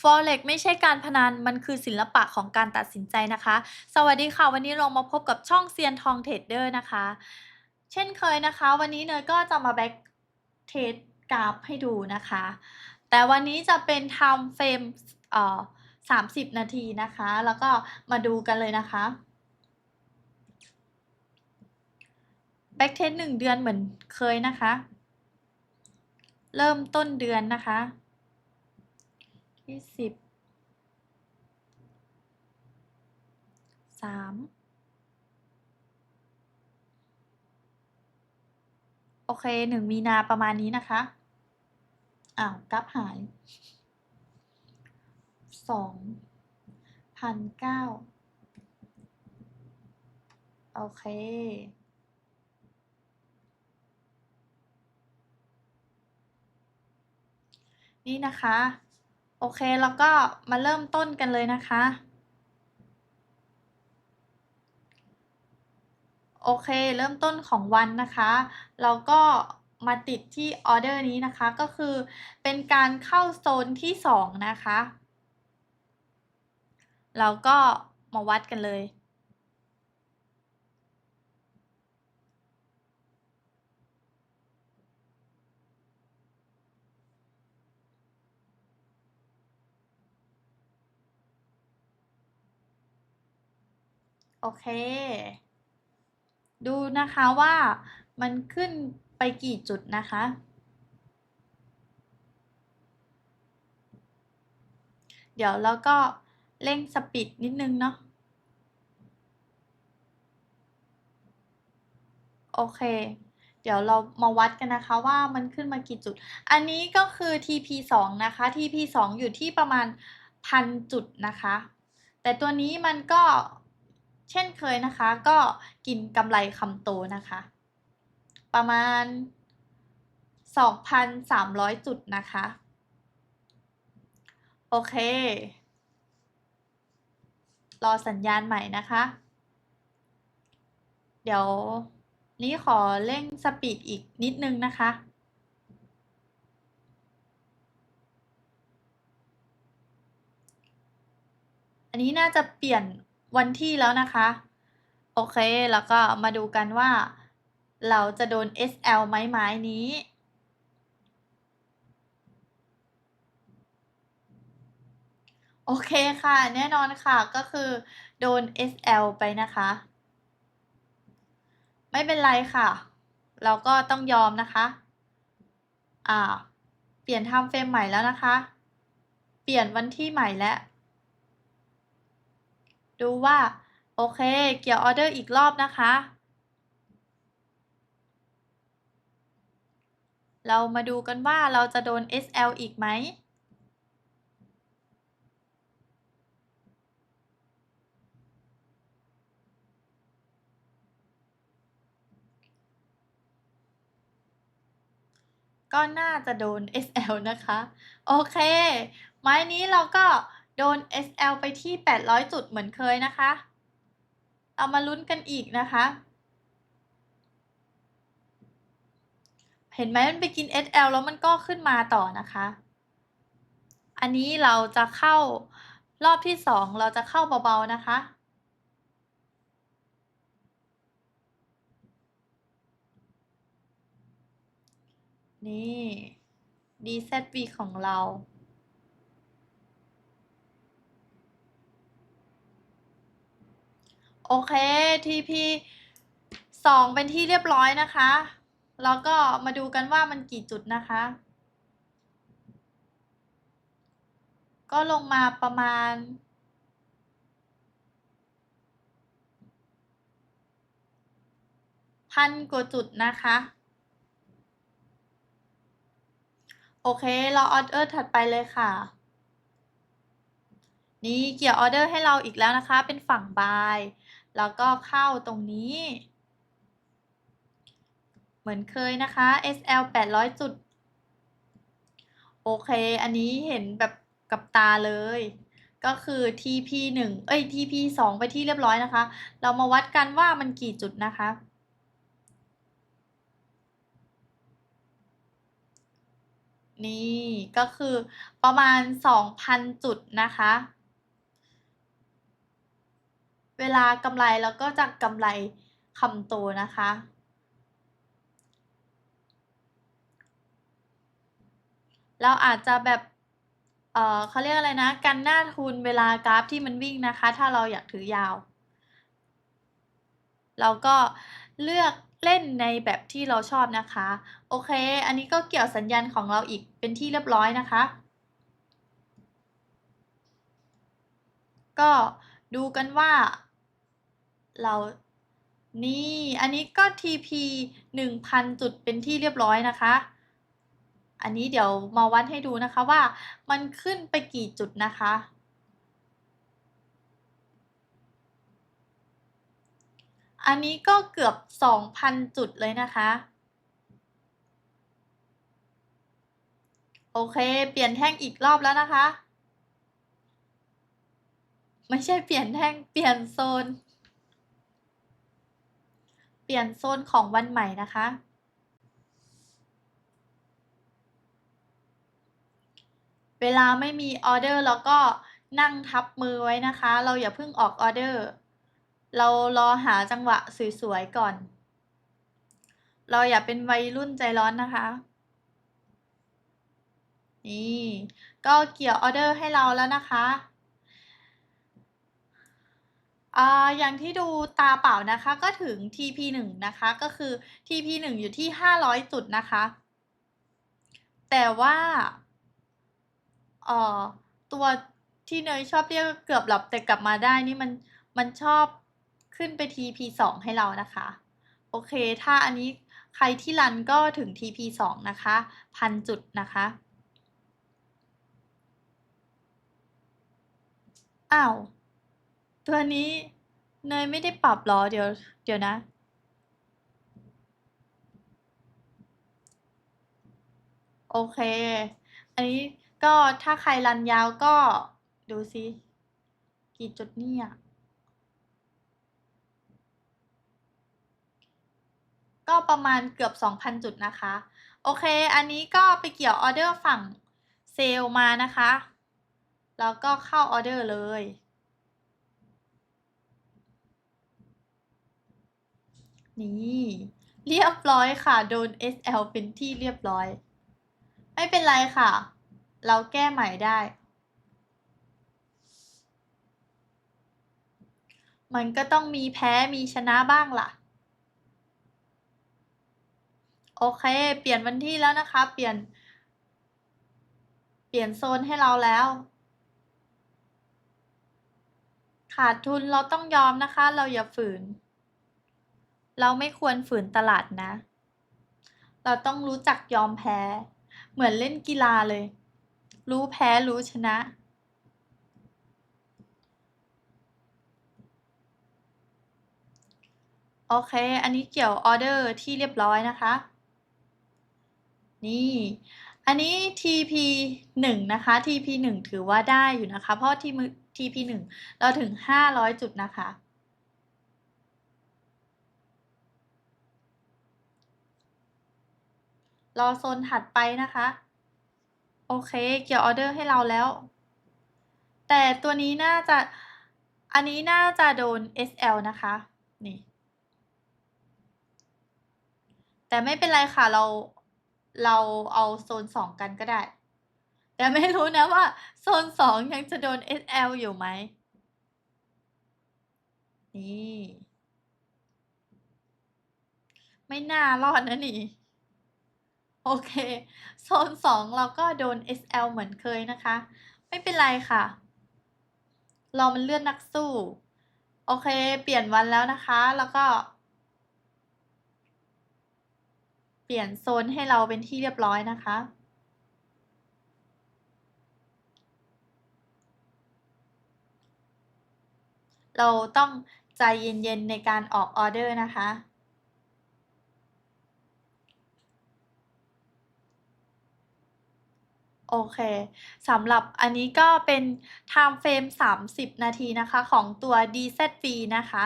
Forex ไม่ใช่การพนัน มันคือศิลปะของการตัดสินใจนะคะ สวัสดีค่ะ วันนี้เรามาพบกับช่องเซียนทองเทรดเดอร์นะคะ เช่นเคยนะคะ วันนี้เนยก็จะมาแบ็กเทรดกราฟให้ดูนะคะ แต่วันนี้จะเป็น time frame เอ่อ30 นาทีนะคะ แล้วก็มาดูกันเลยนะคะแบ็กเทสหนึ่งเดือนเหมือนเคยนะคะ เริ่มต้นเดือนนะคะ ที่สิบสามโอเคหนึ่งมีนาประมาณนี้นะคะ อ้าวกราฟหายสองพันเก้าโอเคนี่นะคะ โอเค แล้วก็มาเริ่มต้นกันเลยนะคะ โอเค เริ่มต้นของวันนะคะ เราก็มาติดที่ออเดอร์นี้นะคะ ก็คือเป็นการเข้าโซนที่สองนะคะ เราก็มาวัดกันเลย เค ดูนะคะว่ามันขึ้นไปกี่จุดนะคะ เดี๋ยวเราก็เร่งสปีดนิดนึงเนาะ โอเค เดี๋ยวเรามาวัดกันนะคะว่ามันขึ้นมากี่จุด อันนี้ก็คือ TP 2นะคะ TP 2อยู่ที่ประมาณพันจุดนะคะ แต่ตัวนี้มันก็ เช่นเคยนะคะ ก็กินกำไรคำโตนะคะ ประมาณ 2,300 จุดนะคะ โอเค รอสัญญาณใหม่นะคะ เดี๋ยวนี้ขอเร่งสปีดอีกนิดนึงนะคะอันนี้น่าจะเปลี่ยน วันที่แล้วนะคะ โอเค แล้วก็มาดูกันว่า เราจะโดน SL ไหมไม้นี้โอเคค่ะ แน่นอนค่ะก็คือโดน SL ไปนะคะ ไม่เป็นไรค่ะ เราก็ต้องยอมนะคะ อ่า เปลี่ยนทม์เฟรมใหม่แล้วนะคะ เปลี่ยนวันที่ใหม่แล้ว ดูว่า โอเค เกี่ยวออเดอร์อีกรอบนะคะ เรามาดูกันว่าเราจะโดน SL อีกไหมก็น่าจะโดน SL นะคะ โอเค ไม้นี้เราก็ โดน SL ไปที่ 800 จุดเหมือนเคยนะคะเรามาลุ้นกันอีกนะคะ เห็นไหมมันไปกิน SL แล้วมันก็ขึ้นมาต่อนะคะ อันนี้เราจะเข้ารอบที่สองเราจะเข้าเบาๆนะคะนี่ DZV ของเรา โอเค TP สองเป็นที่เรียบร้อยนะคะ แล้วก็มาดูกันว่ามันกี่จุดนะคะ ก็ลงมาประมาณ พันกว่าจุดนะคะ โอเค เรอออเดอร์ถัดไปเลยค่ะนี่เกี่ยวออเดอร์ให้เราอีกแล้วนะคะ เป็นฝั่งบาย แล้วก็เข้าตรงนี้ เหมือนเคยนะคะ SL 800 จุด โอเค อันนี้เห็นแบบกับตาเลย ก็คือ TP 1เอ้ย TP 2ไปที่เรียบร้อยนะคะ เรามาวัดกันว่ามันกี่จุดนะคะนี่ก็คือประมาณ 2,000 จุดนะคะ เวลากำไรเราก็จะกำไรคำโตนะคะ เราอาจจะแบบเออเขาเรียกอะไรนะ กันหน้าทุนเวลากราฟที่มันวิ่งนะคะ ถ้าเราอยากถือยาว เราก็เลือกเล่นในแบบที่เราชอบนะคะ โอเค อันนี้ก็เกี่ยวสัญญาณของเราอีกเป็นที่เรียบร้อยนะคะ ก็ดูกันว่า เรานี่ อันนี้ก็ TP 1,000 จุดเป็นที่เรียบร้อยนะคะ อันนี้เดี๋ยวมาวัดให้ดูนะคะว่ามันขึ้นไปกี่จุดนะคะ อันนี้ก็เกือบ 2,000 จุดเลยนะคะ โอเค เปลี่ยนแท่งอีกรอบแล้วนะคะ ไม่ใช่เปลี่ยนแท่ง เปลี่ยนโซน ปลี่ยนโซนของวันใหม่นะคะ เวลาไม่มีออเดอร์เราก็นั่งทับมือไว้นะคะ เราอย่าเพิ่งออกออเดอร์ เรารอหาจังหวะสวยๆก่อน เราอย่าเป็นวัยรุ่นใจร้อนนะคะ นี่ ก็เกี่ยวออเดอร์ให้เราแล้วนะคะ อ่าอย่างที่ดูตาเปล่านะคะก็ถึง TP 1 นะคะก็คือ TP 1 อยู่ที่ 500 จุดนะคะ แต่ว่าเอ่อตัวที่เนยชอบเรียกเกือบหลับแต่กลับมาได้นี่มันมันชอบขึ้นไป TP 2 ให้เรานะคะ โอเค ถ้าอันนี้ใครที่รันก็ถึง TP 2 นะคะ1,000จุดนะคะอ้าว ตัวนี้เนยไม่ได้ปรับหรอเดี๋ยวเดี๋ยวนะ โอเค อันนี้ก็ถ้าใครรันยาวก็ดูซิ กี่จุดเนี่ยก็ประมาณเกือบ 2,000 จุดนะคะ โอเค อันนี้ก็ไปเกี่ยวออเดอร์ฝั่งเซลล์มานะคะ แล้วก็เข้าออเดอร์เลย นี่เรียบร้อยค่ะ โดน SL เป็นที่เรียบร้อย ไม่เป็นไรค่ะ เราแก้ใหม่ได้ มันก็ต้องมีแพ้มีชนะบ้างล่ะ โอเค เปลี่ยนวันที่แล้วนะคะ เปลี่ยน เปลี่ยนโซนให้เราแล้ว ขาดทุนเราต้องยอมนะคะ เราอย่าฝืน เราไม่ควรฝืนตลาดนะ เราต้องรู้จักยอมแพ้ เหมือนเล่นกีฬาเลย รู้แพ้รู้ชนะ โอเค อันนี้เกี่ยวออเดอร์ที่เรียบร้อยนะคะ นี่ อันนี้ TP 1นะคะ TP 1ถือว่าได้อยู่นะคะ เพราะ TP 1เราถึง 500 จุดนะคะ รอโซนถัดไปนะคะ โอเค เกี่ยวออเดอร์ให้เราแล้ว แต่ตัวนี้น่าจะ อันนี้น่าจะโดน SL นะคะ นี่ แต่ไม่เป็นไรค่ะ เรา เราเอาโซน 2 กันก็ได้ แต่ไม่รู้นะว่า โซน 2 ยังจะโดน SL อยู่ไหม นี่ ไม่น่ารอดนะนี่ โอเค โซน 2 เราก็โดน SL เหมือนเคยนะคะ ไม่เป็นไรค่ะ เรามันเลื่อดนักสู้ โอเค เปลี่ยนวันแล้วนะคะ แล้วก็ เปลี่ยนโซนให้เราเป็นที่เรียบร้อยนะคะ เราต้องใจเย็นๆในการออกออเดอร์นะคะ โอเคสำหรับอันนี้ก็เป็นไทม์เฟรม30 นาทีนะคะ ของตัว DZV นะคะ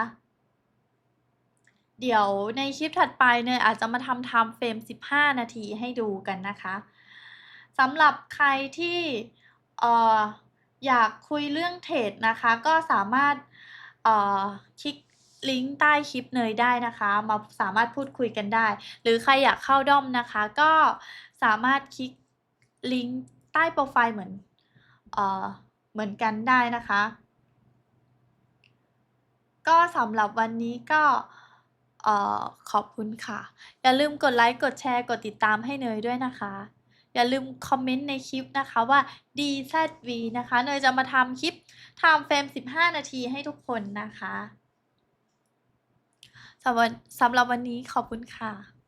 เดี๋ยวในคลิปถัดไปเนยอาจจะมาทำไทม์เฟรม15 นาทีให้ดูกันนะคะสำหรับใครที่เอ่ออยากคุยเรื่องเทรดนะคะ ก็สามารถเอ่อคลิกลิงก์ใต้คลิปเนยได้นะคะ มาสามารถพูดคุยกันได้ หรือใครอยากเข้าด้อมนะคะ ก็สามารถคลิกลิงก์ ใต้โปรไฟล์เหมือนเอ่อเหมือนกันได้นะคะ ก็สำหรับวันนี้ก็เออขอบคุณค่ะ อย่าลืมกดไลค์ กดแชร์ กดติดตามให้เนยด้วยนะคะ อย่าลืมคอมเมนต์ในคลิปนะคะว่า DZV นะคะ เนยจะมาทำคลิป Time Frame 15 นาทีให้ทุกคนนะคะสำหรับวันนี้ขอบคุณค่ะ